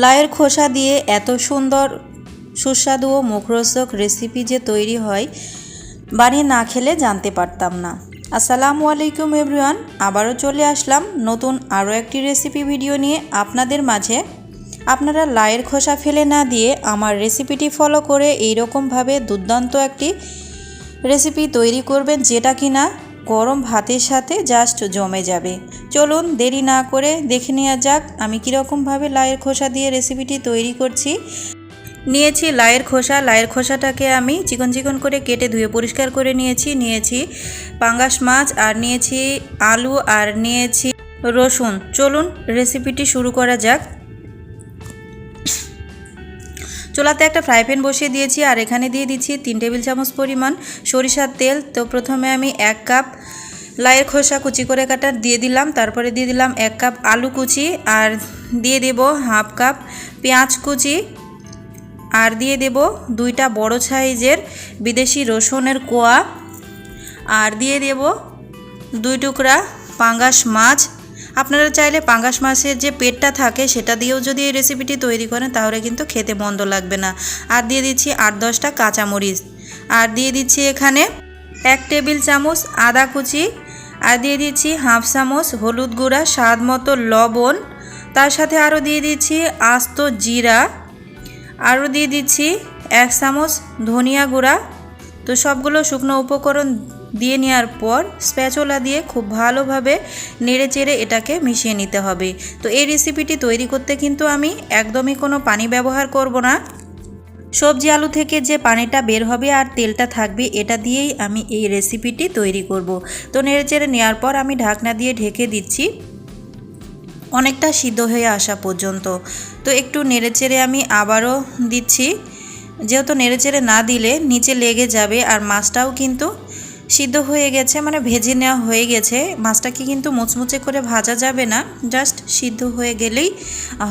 লায়ের খোসা দিয়ে এত সুন্দর সুস্বাদু ও মুখরোচক রেসিপি যে তৈরি হয় বানিয়ে না খেলে জানতে পারতাম না। আসসালামু আলাইকুম এভরিওয়ান আবারও চলে আসলাম নতুন আরও একটি রেসিপি ভিডিও নিয়ে আপনাদের মাঝে। আপনারা লায়ের খোসা ফেলে না দিয়ে আমার রেসিপিটি ফলো করে এইরকমভাবে দুর্দান্ত একটি রেসিপি তৈরি করবেন যেটা কিনা গরম ভাতের সাথে জাস্ট জমে যাবে। চলুন দেরি না করে দেখে নেওয়া যাক আমি কীরকমভাবে লায়ের খোসা দিয়ে রেসিপিটি তৈরি করছি। নিয়েছি লায়ের খোসা। লায়ের খোসাটাকে আমি চিকন চিকন করে কেটে ধুয়ে পরিষ্কার করে নিয়েছি। নিয়েছি পাঙ্গাস মাছ আর নিয়েছি আলু আর নিয়েছি রসুন। চলুন রেসিপিটি শুরু করা যাক। চুলাতে একটা ফ্রাই প্যান বসিয়ে দিয়েছি আর এখানে দিয়ে দিচ্ছি তিন টেবিল চামচ পরিমাণ সরিষার তেল। তো প্রথমে আমি এক কাপ লাইয়ের খোসা কুচি করে কাটা দিয়ে দিলাম, তারপরে দিয়ে দিলাম এক কাপ আলু কুচি আর দিয়ে দেব হাফ কাপ পেঁয়াজ কুচি। আর দিয়ে দেব দুইটা বড় সাইজের বিদেশি রসুনের কোয়া। আর দিয়ে দেব দুই টুকরা পাঙ্গাস মাছ। আপনারা চাইলে পাঙ্গাস মাছের যে পেটটা থাকে সেটা দিয়েও যদি এই রেসিপিটি তৈরি করেন, তাহলে কিন্তু খেতে মন্দ লাগবে না। আর দিয়ে দিচ্ছি আট দশটা কাঁচামরিচ। আর দিয়ে দিচ্ছি এখানে এক টেবিল চামচ আদা কুচি। আর দিয়ে দিচ্ছি হাফ চামচ হলুদ গুঁড়া, স্বাদ মতো লবণ। তার সাথে আরও দিয়ে দিচ্ছি আস্ত জিরা। আরও দিয়ে দিচ্ছি এক চামচ ধনিয়া গুঁড়া। তো সবগুলো শুকনো উপকরণ দিয়ে নেওয়ার পর স্প্যাচোলা দিয়ে খুব ভালোভাবে নেড়ে চেড়ে এটাকে মিশিয়ে নিতে হবে। তো এই রেসিপিটি তৈরি করতে কিন্তু আমি একদমই কোনো পানি ব্যবহার করব না। সবজি আলু থেকে যে পানিটা বের হবে আর তেলটা থাকবে, এটা দিয়েই আমি এই রেসিপিটি তৈরি করব। তো নেড়ে চেড়ে নেওয়ার পর আমি ঢাকনা দিয়ে ঢেকে দিচ্ছি। অনেকটা সিদ্ধ হয়ে আসা পর্যন্ত। তো একটু নেড়ে চেড়ে আমি আবারও দিচ্ছি। যেহেতু নেড়ে চেড়ে না দিলে নিচে লেগে যাবে আর মাছটাও কিন্তু সিদ্ধ হয়ে গেছে মানে ভেজে নেওয়া হয়ে গেছে। মাছটাকে কিন্তু মুচমুচে করে ভাজা যাবে না জাস্ট সিদ্ধ হয়ে গেলেই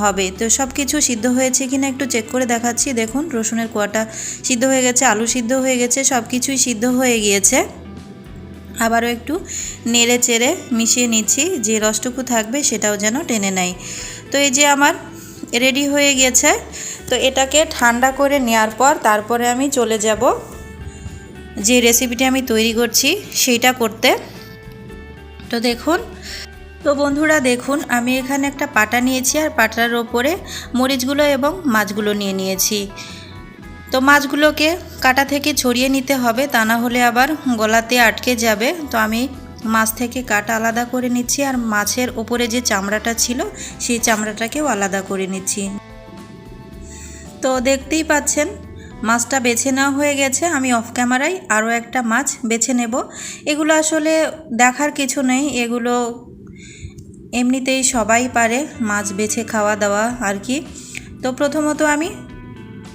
হবে। তো সব কিছু সিদ্ধ হয়েছে কিনা একটু চেক করে দেখাচ্ছি। দেখুন, রসুনের কোয়াটা সিদ্ধ হয়ে গেছে, আলু সিদ্ধ হয়ে গেছে সব কিছুই সিদ্ধ হয়ে গিয়েছে। আবারও একটু নেড়ে চেড়ে মিশিয়ে নিচ্ছি, যে রসটুকু থাকবে সেটাও যেন টেনে নেয়। তো এই যে আমার রেডি হয়ে গেছে, তো এটাকে ঠান্ডা করে নেওয়ার পর তারপরে আমি চলে যাব যে রেসিপিটি আমি তৈরি করছি, সেইটা করতে। তো দেখুন, তো বন্ধুরা দেখুন, আমি এখানে একটা পাটা নিয়েছি আর পাটার ওপরে মরিচগুলো এবং মাছগুলো নিয়ে নিয়েছি। তো মাছগুলোকে কাটা থেকে ছড়িয়ে নিতে হবে, তা না হলে আবার গলাতে আটকে যাবে। তো আমি মাছ থেকে কাটা আলাদা করে নিচ্ছি আর মাছের ওপরে যে চামড়াটা ছিল, সেই চামড়াটাকেও আলাদা করে নিচ্ছি। তো দেখতেই পাচ্ছেন মাছটা বেছে নেওয়া হয়ে গেছে, আমি অফ ক্যামেরায় আরও একটা মাছ বেছে নেব। এগুলো আসলে দেখার কিছু নেই, এগুলো এমনিতেই সবাই পারে মাছ বেছে খাওয়া দাওয়া আর কি। তো প্রথমত আমি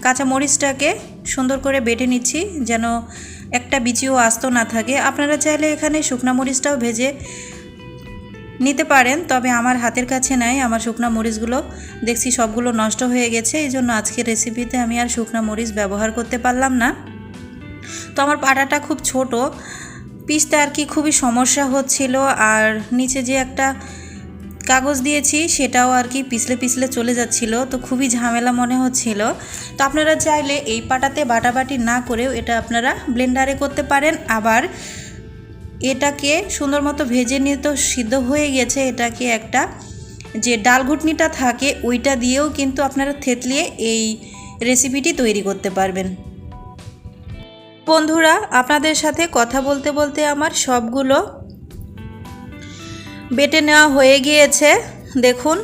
কাঁচা মরিচটাকে সুন্দর করে বেটে নিচ্ছি যেন একটা বিচিও আস্ত না থাকে। আপনারা চাইলে এখানে শুকনা মরিচটাও ভেজে নিতে পারেন, তবে আমার হাতের কাছে নাই, আমার শুকনা মরিচগুলো। দেখছি সবগুলো নষ্ট হয়ে গেছে, এই জন্য আজকের রেসিপিতে আমি আর শুকনা মরিচ ব্যবহার করতে পারলাম না। তো আমার পাটাটা খুব ছোট, পিসতে আর কি খুবই সমস্যা হচ্ছিল, আর নিচে যে একটা কাগজ দিয়েছি, সেটাও আর কি পিছলে পিছলে চলে যাচ্ছিল, তো খুবই ঝামেলা মনে হচ্ছিল। তো আপনারা চাইলে এই পাটাতে বাটাবাটি না করেও এটা আপনারা ব্লেন্ডারে করতে পারেন, আবার এটাকে সুন্দর মতো ভেজে নিয়ে তো সিদ্ধ হয়ে গেছে, এটাকে একটা যে ডাল ঘুটনিটা থাকে, ওইটা দিয়েও কিন্তু আপনারা থেতলিয়ে এই রেসিপিটি তৈরি করতে পারবেন। বন্ধুরা, আপনাদের সাথে কথা বলতে বলতে আমার সবগুলো বেটে নেওয়া হয়ে গিয়েছে। দেখুন,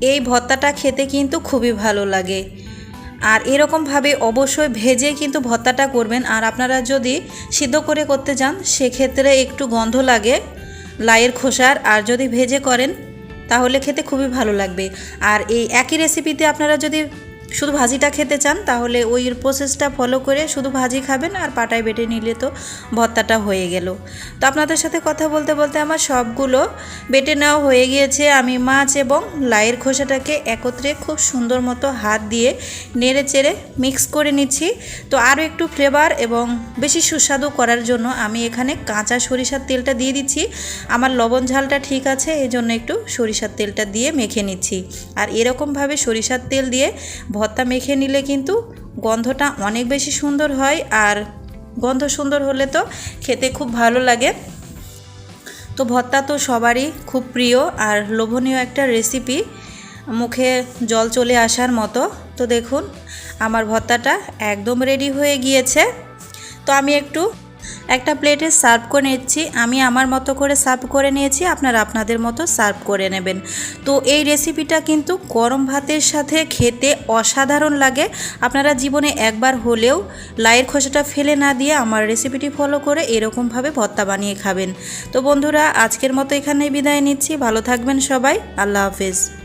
এই ভর্তাটা খেতে কিন্তু খুবই ভালো লাগে। আর এরকমভাবে অবশ্যই ভেজে কিন্তু ভর্তাটা করবেন। আর আপনারা যদি সিদ্ধ করে করতে যান সেক্ষেত্রে একটু গন্ধ লাগে লাইয়ের খোসার। আর যদি ভেজে করেন, তাহলে খেতে খুবই ভালো লাগবে। আর এই একই রেসিপিতে আপনারা যদি শুধু ভাজিটা খেতে চান, তাহলে ওই প্রসেসটা ফলো করে শুধু ভাজি খাবেন আর পাটায় বেটে নিলে তো ভর্তাটা হয়ে গেল। তো আপনাদের সাথে কথা বলতে বলতে আমার সবগুলো বেটে নেওয়া হয়ে গিয়েছে। আমি মাছ এবং লাইয়ের খোসাটাকে একত্রে খুব সুন্দর মতো হাত দিয়ে নেড়ে চেড়ে মিক্স করে নিচ্ছি। তো আরও একটু ফ্লেভার এবং বেশি সুস্বাদু করার জন্য আমি এখানে কাঁচা সরিষার তেলটা দিয়ে দিচ্ছি। আমার লবণ ঝালটা ঠিক আছে এই জন্য একটু সরিষার তেলটা দিয়ে মেখে নিচ্ছি। আর এরকমভাবে সরিষার তেল দিয়ে ভর্তা মেখে নিলে কিন্তু গন্ধটা অনেক বেশি সুন্দর হয় আর গন্ধ সুন্দর হলে তো খেতে খুব ভালো লাগে। তো ভর্তা তো সবারই খুব প্রিয় আর লোভনীয় একটা রেসিপি মুখে জল চলে আসার মতো। তো দেখুন, আমার ভর্তাটা একদম রেডি হয়ে গিয়েছে। তো আমি একটু একটা প্লেটে সার্ভ করে নিচ্ছি। আমি আমার মতো করে সার্ভ করে নিয়েছি, আপনারা আপনাদের মতো সার্ভ করে নেবেন। তো এই রেসিপিটা কিন্তু গরম ভাতের সাথে খেতে অসাধারণ লাগে। আপনারা জীবনে একবার হলেও লাইয়ের খোসাটা ফেলে না দিয়ে আমার রেসিপিটি ফলো করে এরকমভাবে ভর্তা বানিয়ে খাবেন। তো বন্ধুরা, আজকের মতো এখানেই বিদায় নিচ্ছি। ভালো থাকবেন সবাই। আল্লাহ হাফেজ।